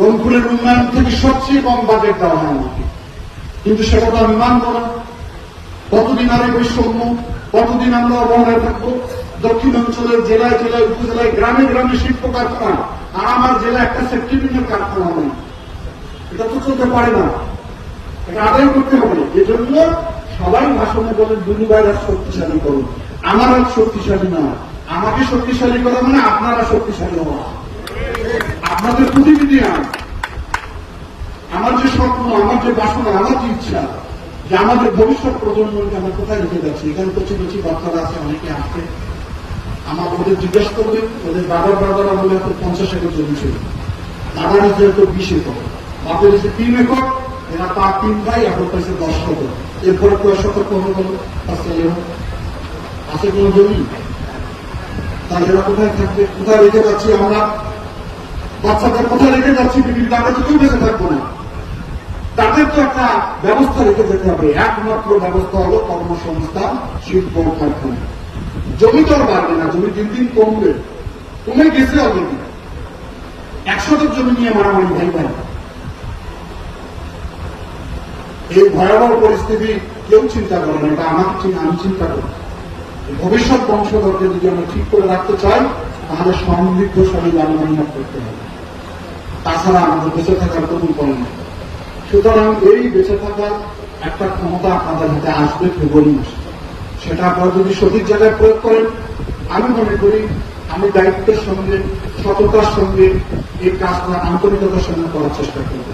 রংপুরের উন্নয়ন থেকে সবচেয়ে কম বাজেট দেওয়া হয় আমাকে। কিন্তু সেটা তো আমি মানব না। কতদিন আর বৈষম্য? কতদিন আমরা অবহেলায় থাকব? দক্ষিণ অঞ্চলের জেলায় জেলায়, উপজেলায়, গ্রামে গ্রামে শিল্প কারখানা। আর আমার জেলায় একটা সেফটিভিনের কারখানা নেই। এটা তো চলতে পারে না। এটা আদায় করতে হবে। এজন্য সবাই ভাষণে বলেন দুর্নীবাইরা শক্তিশালী করুন। আমার শক্তিশালী না। আমাকে শক্তিশালী করা মানে আপনারা শক্তিশালী হওয়া। আপনাদের প্রতিনিধি আন আমার যে স্বপ্ন, আমার যে বাসনা, আমার যে ইচ্ছা, যে আমাদের ভবিষ্যৎ প্রজন্মকে আমরা কোথায় রেখে যাচ্ছি, এখানে কচি কচি বাচ্চারা আছে, অনেকে আসছে আমার ওদের জিজ্ঞাসা করবে ওদের বাবার বাবারা বলে হয়তো পঞ্চাশ একর জমি ছিল। হচ্ছে হয়তো বিশ একর, বাপের হচ্ছে তিন একর, এরা তার তিন ভাই এখন পাইছে দশ একর। এরপরে কয় শতক কমে গেল পাঁচটা এরকম আছে কোনো জমি? তাহলে এরা কোথায় থাকবে? কোথায় রেখে যাচ্ছি আমরা? বাচ্চাদের কোথায় রেখে যাচ্ছি পৃথিবীতে? আমরা তো কেউ বেঁচে থাকব না। তাদের তো একটা ব্যবস্থা রেখে যেতে হবে। একমাত্র ব্যবস্থা হলো কর্মসংস্থান, শিল্প কারখানা। জমি তো আর বাড়বে না, জমি দিন দিন কমবে। কমে গেছে অলরেডি একশো জমি নিয়ে মারামারি, ভাই ভাই। এই ভয়াবহ পরিস্থিতি কেউ চিন্তা করে না, এটা আমাকে চিন্তা আমি চিন্তা করি। ভবিষ্যৎ বংশধরকে যদি আমরা ঠিক করে রাখতে চাই তাহলে সমৃদ্ধ শরীর আনুমানিক করতে হবে। তাছাড়া আমাদের বেঁচে থাকার কোনো উপায় নেই। সুতরাং এই বেঁচে থাকার একটা ক্ষমতা আপনাদের হাতে আসবে ফেব্রুয়ারি মাসে। সেটা আপনারা যদি সঠিক জায়গায় প্রয়োগ করেন, আমি মনে করি আমি দায়িত্বের সঙ্গে, সততার সঙ্গে এই কাজটা আন্তরিকতার সঙ্গে করার চেষ্টা করব।